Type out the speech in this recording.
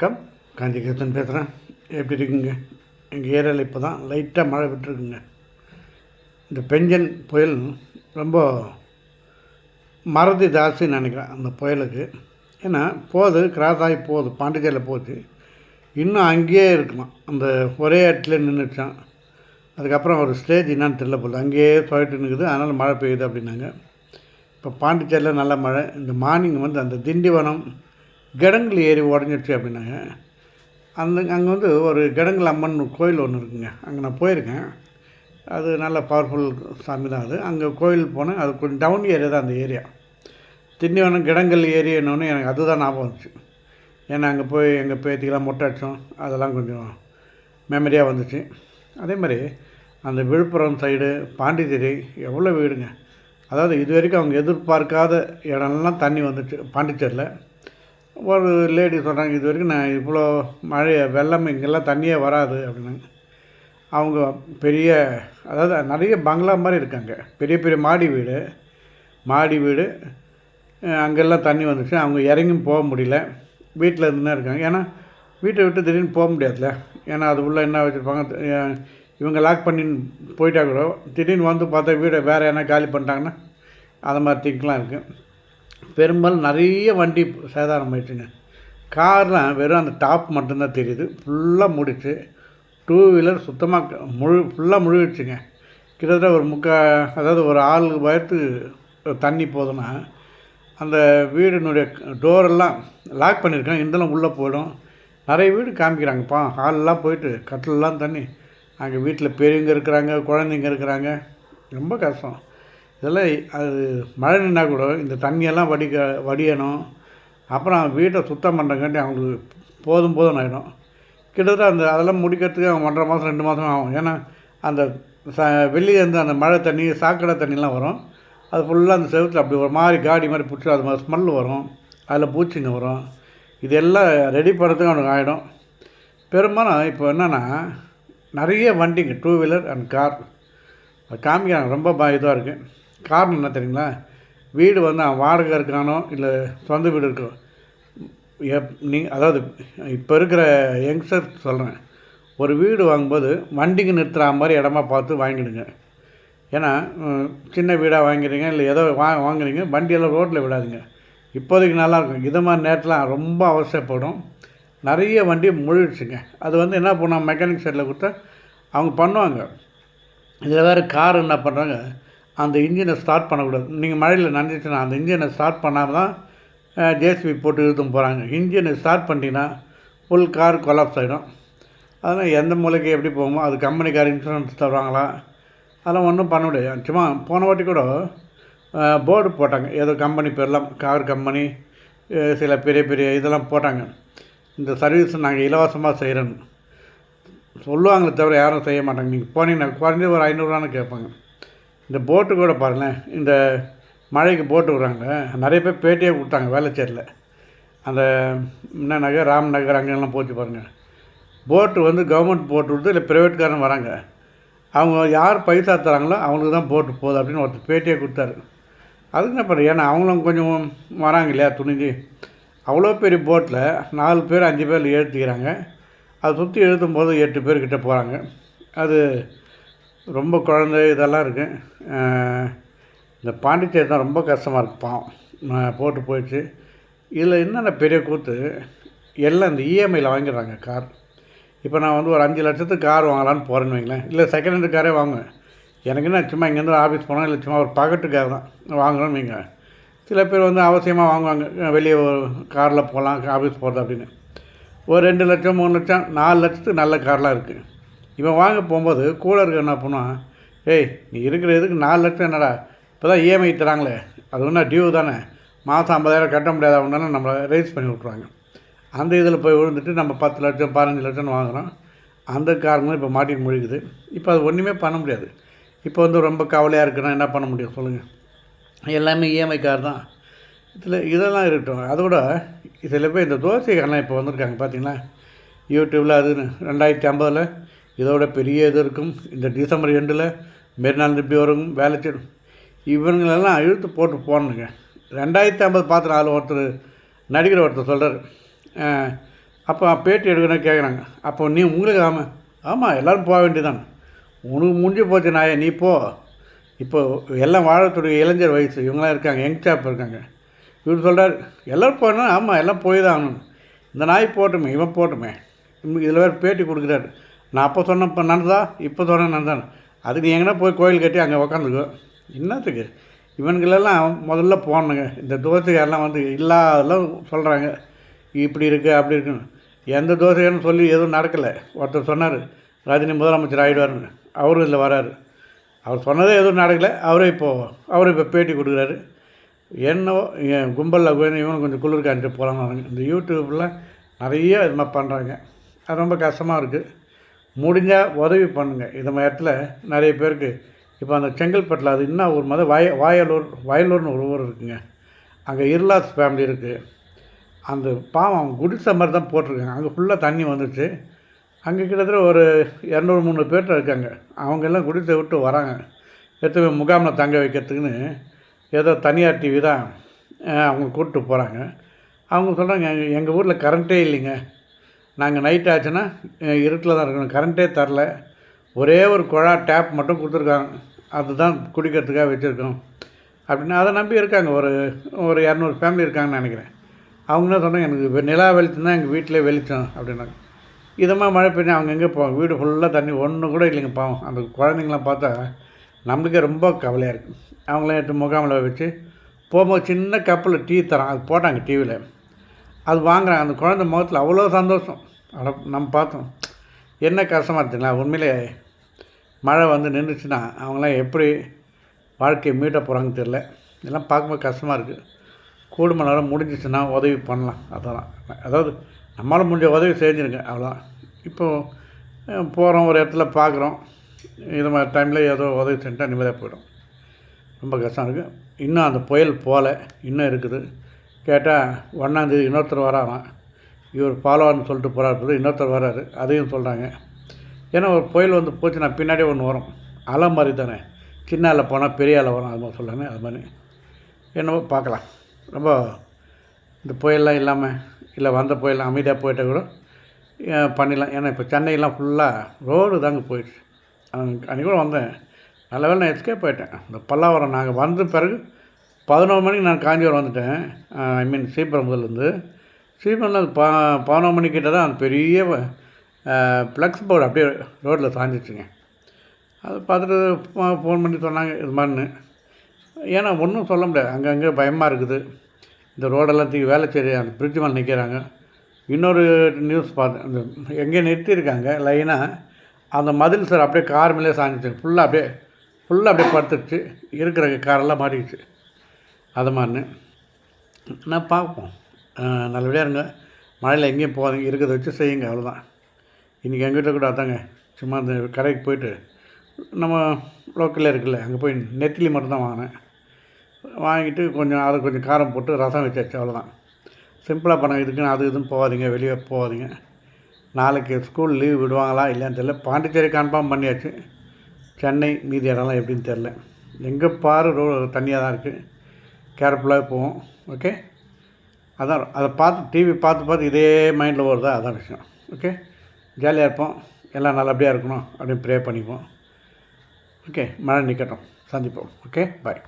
வணக்கம். காந்தி கிருஷ்ணன் பேசுகிறேன் எப்படி இருக்குங்க? எங்கள் ஏரியாவில் இப்போ தான் லைட்டாக மழை விட்டுருக்குங்க இந்த பெஞ்சன் புயல் ரொம்ப மறதி ஜாஸ்தின்னு நினைக்கிறேன் அந்த புயலுக்கு. ஏன்னா போகுது கிராஸ் ஆகி போகுது பாண்டிச்சேரியில் போச்சு. இன்னும் அங்கேயே இருக்கலாம் அந்த ஒரே இடத்துல நின்றுச்சான் அதுக்கப்புறம் ஒரு ஸ்டேஜ் என்னான்னு தெரியல போகுது அங்கேயே சொல்லிட்டு நிற்குது அதனால் மழை பெய்யுது அப்படின்னாங்க. இப்போ பாண்டிச்சேரியில் நல்ல மழை. இந்த மார்னிங் வந்து அந்த திண்டிவனம் கிடங்கில் ஏறி உடஞ்சிடுச்சு அப்படின்னாங்க. அந்த அங்கே வந்து ஒரு கிடங்கில் அம்மன் கோயில் ஒன்று இருக்குங்க. அங்கே நான் போயிருக்கேன். அது நல்ல பவர்ஃபுல் சாமி தான் அது. அங்கே கோயில் போனேன். அது கொஞ்சம் டவுன் ஏரியா தான் அந்த ஏரியா திண்டிவனம் கிடங்கல் ஏரியானோன்னு எனக்கு அதுதான் ஞாபகம் வந்துச்சு. ஏன்னா அங்கே போய் எங்கள் பேத்திக்கெலாம் மொட்டை அடித்தோம் அதெல்லாம் கொஞ்சம் மெமரியாக வந்துச்சு. அதே மாதிரி அந்த விழுப்புரம் சைடு பாண்டிச்சேரி எவ்வளோ வீடுங்க. அதாவது இது வரைக்கும் அவங்க எதிர்பார்க்காத இடம்லாம் தண்ணி வந்துச்சு. பாண்டிச்சேரியில். ஒரு லேடி சொல்கிறாங்க இது வரைக்கும் நான் இவ்வளோ மழை வெள்ளம் இங்கெல்லாம் தண்ணியே வராது அப்படின்னாங்க அவங்க பெரிய அதாவது நிறைய பங்களா மாதிரி இருக்காங்க. பெரிய பெரிய மாடி வீடு மாடி வீடு அங்கெல்லாம் தண்ணி வந்துச்சு அவங்க இறங்கியும் போக முடியல. வீட்டில் இருந்துதான் இருக்காங்க. ஏன்னா வீட்டை விட்டு திடீர்னு போக முடியாதுல்ல. ஏன்னா அது உள்ளே என்ன வச்சுருப்பாங்க இவங்க லாக் பண்ணி போயிட்டா கூட திடீர்னு வந்து பார்த்தா வீடை வேறு என்ன காலி பண்ணிட்டாங்கன்னா அது மாதிரி திங்க்லாம் இருக்குது பெரும்பாலும் நிறைய வண்டி சேதாரம் ஆயிடுச்சுங்க கார்லாம் வெறும் அந்த டாப் மட்டும்தான் தெரியுது. ஃபுல்லாக மூடிச்சு டூ வீலர் சுத்தமாக முழு ஃபுல்லாக முழுகிடுச்சுங்க. கிட்டத்தட்ட ஒரு முக்கா அதாவது ஒரு ஆள் வயத்து தண்ணி போதுன்னா அந்த வீடினுடைய டோரெல்லாம் லாக் பண்ணியிருக்கேன். இருந்தாலும் உள்ளே போயிடும். நிறைய வீடு காமிக்கிறாங்கப்பா. ஹாலெலாம் போயிட்டு கட்டிலெலாம் தண்ணி. அங்கே வீட்டில் பெரியவங்க இருக்கிறாங்க குழந்தைங்க இருக்கிறாங்க. ரொம்ப கஷ்டம். இதெல்லாம் அது மழை நின்னா கூட இந்த தண்ணியெல்லாம் வடிக்க வடியணும். அப்புறம் வீட்டை சுத்தம் பண்ணுறங்காட்டி அவங்களுக்கு போதும் போதும் ஆகிடும் கிட்டத்தட்ட அந்த அதெல்லாம் முடிக்கிறதுக்கு அவங்க ஒன்றரை மாதம் ரெண்டு மாதம் ஆகும். ஏன்னா அந்த ச வெளியே இருந்து அந்த மழை தண்ணி சாக்கடை தண்ணிலாம் வரும். அது ஃபுல்லாக அந்த செவுத்துல அப்படி ஒரு மாதிரி காடி மாதிரி பிடிச்சி அது மாதிரி ஸ்மெல் வரும். அதில் பூச்சிங்க வரும். இதெல்லாம் ரெடி பண்ணுறதுக்கு அவனுக்கு ஆகிடும் பெரும்பாலும் இப்போ என்னென்னா நிறைய வண்டிங்க டூ வீலர் அண்ட் கார் அது காமிக்கிறாங்க ரொம்ப ப இதாக இருக்குது காரணம் என்ன தெரியுங்களா? வீடு வந்து அவன் வாடகை இருக்கானோ இல்லை சொந்த வீடு இருக்கோ எப் நீ அதாவது இப்போ இருக்கிற யங்ஸ்டர் சொல்கிறேன் ஒரு வீடு வாங்கும்போது வண்டிக்கு நிறுத்துகிற மாதிரி இடமா பார்த்து வாங்கிடுங்க. ஏன்னா சின்ன வீடாக வாங்கிறீங்க இல்லை ஏதோ வா வாங்குறீங்க வண்டியெல்லாம் ரோட்டில் விடாதீங்க. இப்போதைக்கு நல்லாயிருக்கும் இது மாதிரி நேரத்தில் ரொம்ப அவசியப்படும் நிறைய வண்டி முழுச்சுங்க அது வந்து என்ன பண்ணோம் மெக்கானிக் சைடில் கொடுத்தா அவங்க பண்ணுவாங்க. இதில் வேறு கார் என்ன பண்ணுறாங்க அந்த இன்ஜினை ஸ்டார்ட் பண்ணக்கூடாது. நீங்கள் மழையில் நனைஞ்சிச்சுன்னா அந்த இன்ஜினை ஸ்டார்ட் பண்ணாமல் தான் ஜேசிபி போட்டு இழுத்தும் போகிறாங்க இன்ஜினை ஸ்டார்ட் பண்ணிட்டீங்கன்னா ஃபுல் கார் கொலாப்ஸ் ஆகிடும் அதனால் எந்த மூலைக்கு எப்படி போகுமோ அது கம்பெனி கார் இன்சூரன்ஸ் தருவாங்களா? அதெல்லாம் ஒன்றும் பண்ண முடியாது. சும்மா போன வாட்டி கூட போர்டு போட்டாங்க. ஏதோ கம்பெனி பேர்லாம் கார் கம்பெனி சில பெரிய பெரிய இதெல்லாம் போட்டாங்க. இந்த சர்வீஸ் நாங்கள் இலவசமாக செய்கிறோன்னு சொல்லுவாங்களே தவிர யாரும் செய்ய மாட்டாங்க. நீங்கள் போனீங்கன்னா குறைஞ்சி ஒரு ஐநூறுரூவான்னு கேட்பாங்க. இந்த போட்டு கூட பாருங்களேன் இந்த மழைக்கு போட்டு விட்றாங்க. நிறைய பேர் பேட்டியே கொடுத்தாங்க வேலைச்சேரியில் அந்த என்ன நகர் ராம் நகர் அங்கெல்லாம் போச்சு பாருங்கள் போட்டு வந்து கவர்மெண்ட் போட்டு விடுது இல்லை ப்ரைவேட்காரன் வராங்க. அவங்க யார் பைசா தராங்களோ அவங்களுக்கு தான் போட்டு போகுது அப்படின்னு ஒருத்தர் பேட்டியே கொடுத்தாரு. அதுக்கு என்ன பண்ணுறது? ஏன்னா அவங்களும் கொஞ்சம் வராங்க இல்லையா துணிஞ்சு. அவ்வளோ பெரிய போட்டில் நாலு பேர் அஞ்சு பேர் ஏற்றிக்கிறாங்க. அதை சுற்றி எழுத்தும் போது எட்டு பேர்கிட்ட போகிறாங்க. அது ரொம்ப குழந்தை இதெல்லாம் இருக்குது இந்த பாண்டிச்சேரி தான் ரொம்ப கஷ்டமாக இருக்கு பாவம். நான் போட்டு போயிடுச்சு. இதில் என்னென்ன பெரிய கூத்து? எல்லாம் இந்த இஎம்ஐயில் வாங்கிடுறாங்க கார். இப்போ நான் வந்து ஒரு அஞ்சு லட்சத்துக்கு கார் வாங்கலான்னு போகிறேன்னு வைங்களேன். இல்லை செகண்ட் ஹேண்டு காரே வாங்குவேன். எனக்கு என்ன சும்மா இங்கேருந்து ஆஃபீஸ் போனால் இல்லை சும்மா ஒரு பகட்டுக்காக தான் வாங்குறோன்னு வைங்க சில பேர் வந்து அவசியமாக வாங்குவாங்க. வெளியே ஒரு காரில் போகலாம் ஆஃபீஸ் போகிறது அப்படின்னு. ஒரு ரெண்டு லட்சம் மூணு லட்சம் நாலு லட்சத்துக்கு நல்ல கார்லாம் இருக்குது இவன் வாங்க போகும்போது கூட இருக்க என்ன பண்ணுவான்? ஏய் நீ இருக்கிற இதுக்கு நாலு லட்சம் என்னடா? இப்போ தான் இஎம்ஐ தராங்களே. அது ஒன்றா டியூ தானே. மாதம் ஐம்பதாயிரம் கட்ட முடியாத. ஒன்றாலும் நம்மளை ரைஸ் பண்ணி விட்ருவாங்க அந்த இதில் போய் விழுந்துட்டு நம்ம பத்து லட்சம் பதினஞ்சு லட்சம்னு வாங்குகிறோம் அந்த காரணம் இப்போ மாட்டிட்டு முழிக்குது. இப்போ அது ஒன்றுமே பண்ண முடியாது. இப்போ வந்து ரொம்ப கவலையாக இருக்குன்னா என்ன பண்ண முடியும்? சொல்லுங்கள் எல்லாமே இஎம்ஐ கார் தான். இதில் இதெல்லாம் இருக்கட்டும். அதோட இதில் போய் இந்த தோசைக்காரலாம் இப்போ வந்திருக்காங்க பார்த்தீங்களா யூடியூப்பில் அது ரெண்டாயிரத்தி ஐம்பதில் இதோட பெரிய இது இருக்கும். இந்த டிசம்பர் எண்டில் மெரிநாள் திருப்பி வரும். வேலை செய்யும் இவங்களெல்லாம் இழுத்து போட்டு போடணுங்க ரெண்டாயிரத்தி ஐம்பது பார்த்து நாலு ஒருத்தர் நடிகர் ஒருத்தர் சொல்கிறார் அப்போ பேட்டி எடுக்கணும் கேட்குறாங்க அப்போ நீ உங்களுக்கு ஆமாம் ஆமாம் எல்லோரும் போக வேண்டியதான் உனக்கு முடிஞ்சு போச்சு நாயே நீ போ. இப்போ எல்லாம் வாழக்கூடிய இளைஞர் வயசு இவங்களாம் இருக்காங்க யங் சாப் இருக்காங்க. இவர் சொல்கிறார் எல்லோரும் போனால் ஆமாம் எல்லாம் போய் தான் ஆகணும். இந்த நாய் போட்டுமே இவன் போட்டுமே. இதில் வேறு பேட்டி கொடுக்குறாரு. நான் அப்போ சொன்ன இப்போ நடந்ததா? இப்போ சொன்னேன் நடந்தான் அதுக்கு நீ எங்கன்னா போய் கோயில் கட்டி அங்கே உக்காந்துக்கோ. என்னத்துக்கு? இவனுங்களெல்லாம் முதல்ல போடணுங்க. இந்த தோசைக்காரெல்லாம் வந்து இல்லாதெல்லாம் சொல்கிறாங்க இப்படி இருக்குது அப்படி இருக்குன்னு. எந்த தோசைன்னு சொல்லி எதுவும் நடக்கலை. ஒருத்தர் சொன்னார் ரஜினி முதலமைச்சர் ஆகிடுவாருன்னு அவரும் இதில் வராரு. அவர் சொன்னதே எதுவும் நடக்கலை. அவரே இப்போது அவரும் இப்போ பேட்டி கொடுக்குறாரு. என்னவோ என் கும்பலில் போய் இவனும் கொஞ்சம் குளிர் காஞ்சிட்டு போகலான்னு இந்த யூடியூப்லாம் நிறைய இது மாதிரி பண்ணுறாங்க அது ரொம்ப கஷ்டமாக இருக்குது முடிஞ்சால் உதவி பண்ணுங்கள் இது மாதிரி இடத்துல நிறைய பேருக்கு இப்போ அந்த செங்கல்பட்டில் அது இன்னும் ஒரு மத வய வாயலூர் வயலூர்னு ஒரு ஊர் இருக்குங்க. அங்கே இருளாஸ் ஃபேமிலி இருக்குது அந்த பாவம் அவங்க குடிசை மாதிரி தான் போட்டிருக்காங்க. அங்கே ஃபுல்லாக தண்ணி வந்துச்சு அங்கே கிட்டத்தட்ட ஒரு இரநூறு முந்நூறு பேர்கிட்ட இருக்காங்க. அவங்க எல்லாம் குடிசை விட்டு வராங்க. எடுத்து முகாமில் தங்க வைக்கிறதுக்குன்னு ஏதோ தனியார் டிவி தான் அவங்க கூப்பிட்டு போகிறாங்க அவங்க சொல்கிறாங்க எங்கள் ஊரில் கரண்ட்டே இல்லைங்க. நாங்கள் நைட் ஆச்சுன்னா இருட்டில் தான் இருக்கணும். கரண்ட்டே தரல. ஒரே ஒரு குழா டேப் மட்டும் கொடுத்துருக்காங்க. அதுதான் குடிக்கிறதுக்காக வச்சுருக்கோம். அப்படின்னு அதை நம்பி இருக்காங்க. ஒரு ஒரு இரநூறு ஃபேமிலி இருக்காங்கன்னு நினைக்கிறேன். அவங்க தான் சொன்னாங்க? எனக்கு நிலா வெளிச்சம் தான் எங்கள் வீட்டிலே வெளிச்சம் அப்படின்னாங்க. இதமாக மழை பெய்ஞ்சு அவங்க எங்கே போவாங்க? வீடு ஃபுல்லாக தண்ணி. ஒன்று கூட இல்லைங்க பாவம். அந்த குழந்தைங்களாம் பார்த்தா நம்மளுக்கே ரொம்ப கவலையாக இருக்குது அவங்களாம் எடுத்து முகாமில் வச்சு போகும்போது சின்ன கப்பில் டீ தரான். அது போட்டாங்க டிவியில் அது வாங்குறாங்க அந்த குழந்தை முகத்தில் அவ்வளோ சந்தோஷம். அட நம்ம பார்த்தோம். என்ன கஷ்டமாக இருக்குங்களா உண்மையிலே மழை வந்து நின்றுச்சுன்னா அவங்களாம் எப்படி வாழ்க்கையை மீட்ட போகிறாங்கன்னு தெரில இதெல்லாம் பார்க்கும்போது கஷ்டமாக இருக்குது கூடும நேரம் முடிஞ்சிச்சுன்னா உதவி பண்ணலாம். அதெல்லாம் அதாவது நம்மளால் முடிஞ்ச உதவி செஞ்சுருங்க. அவ்வளோதான் இப்போது போகிறோம் ஒரு இடத்துல பார்க்குறோம். இது மாதிரி டைமில் ஏதோ உதவி செஞ்சால் நிம்மதியாக போயிடும். ரொம்ப கஷ்டம் இருக்குது இன்னும் அந்த புயல் போகல. இன்னும் இருக்குது. கேட்டால் ஒன்றாந்தேதி இன்னொருத்தர் வராராம். இவர் பாலவான்னு சொல்லிட்டு போகிறாரு இன்னொருத்தர் வராரு. அதையும் சொல்கிறாங்க ஏன்னா ஒரு புயல் வந்து போச்சு நான் பின்னாடியே ஒன்று வரும். அலை மாதிரி தானே. சின்ன அலை போனால் பெரிய அலை வரும். அது மாதிரி சொல்கிறாங்க அது மாதிரி. என்னவோ பார்க்கலாம். ரொம்ப இந்த புயல்லாம் இல்லாமல் இல்லை வந்த புயல் அமைதியாக போயிட்டா கூட பண்ணிடலாம். ஏன்னா இப்போ சென்னையெல்லாம் ஃபுல்லாக ரோடு தாங்க போயிடுச்சு. அன்னைக்கு அன்றைக்கி கூட வந்தேன். நல்ல வேளை நான் எஸ்கேப் போயிட்டேன் இந்த பல்லாவரம் நாங்கள் வந்த பிறகு பதினோரு மணிக்கு நான் காஞ்சிபுரம் வந்துட்டேன். ஐ மீன் ஸ்ரீபெரும்புதூர்லேருந்து ஸ்ரீபெரும்புதூர் ப பதினோரு மணிக்கிட்ட தான் அந்த பெரிய ஃப்ளக்ஸ் போர்டு அப்படியே ரோட்டில் சாஞ்சிச்சுங்க அதை பார்த்துட்டு ஃபோன் பண்ணி சொன்னாங்க இது மாதிரின்னு ஏன்னா ஒன்றும் சொல்ல முடியாது. அங்கங்கே பயமாக இருக்குது. இந்த ரோடெல்லாம் தூக்கி செய்ய அந்த பிரிட்ஜ் மேலே நிற்கிறாங்க இன்னொரு நியூஸ் பார்த்தேன் அந்த எங்கே நிறுத்தியிருக்காங்க லைனாக அந்த மதில் சார் அப்படியே கார் மேலே சாஞ்சிச்சு ஃபுல்லாக அப்படியே ஃபுல்லாக அப்படியே படுத்துருச்சு. இருக்கிற காரெல்லாம் மாறிடுச்சு அது மாதிரின்னு நான் பார்ப்போம். நல்லபடியாக இருங்க. மழையில் எங்கேயும் போகாதீங்க. இருக்கிறத வச்சு செய்யுங்க. அவ்வளோதான் இன்றைக்கி எங்கள் கூட அதாங்க. சும்மா அந்த கடைக்கு போயிட்டு நம்ம லோக்கலில் இருக்குல்ல அங்கே போய் நெத்திலி மட்டும் தான் வாங்கினேன். வாங்கிட்டு கொஞ்சம் அதை கொஞ்சம் காரம் போட்டு ரசம் வச்சாச்சு. அவ்வளோதான் சிம்பிளாக பண்ண இதுக்குன்னு அது இதுன்னு போகாதீங்க. வெளியே போகாதீங்க. நாளைக்கு ஸ்கூல் லீவ் விடுவாங்களா இல்லையான்னு தெரில பாண்டிச்சேரி கன்ஃபார்ம் பண்ணியாச்சு. சென்னை மீதி இடம்லாம் எப்படின்னு தெரில எங்கே பாரு ரோ தண்ணியாக தான் இருக்குது கேர்ஃபுல்லாக போவோம் ஓகே? அதான் அதை பார்த்து டிவி பார்த்து பார்த்து இதே மைண்டில் வருதா அதான் விஷயம் ஓகே? ஜாலியாக இருப்போம் எல்லாம் நல்லபடியாக இருக்கணும் அப்படின்னு ப்ரே பண்ணிப்போம் ஓகே? மழை நிற்கட்டும் சந்திப்போம் ஓகே? பாய்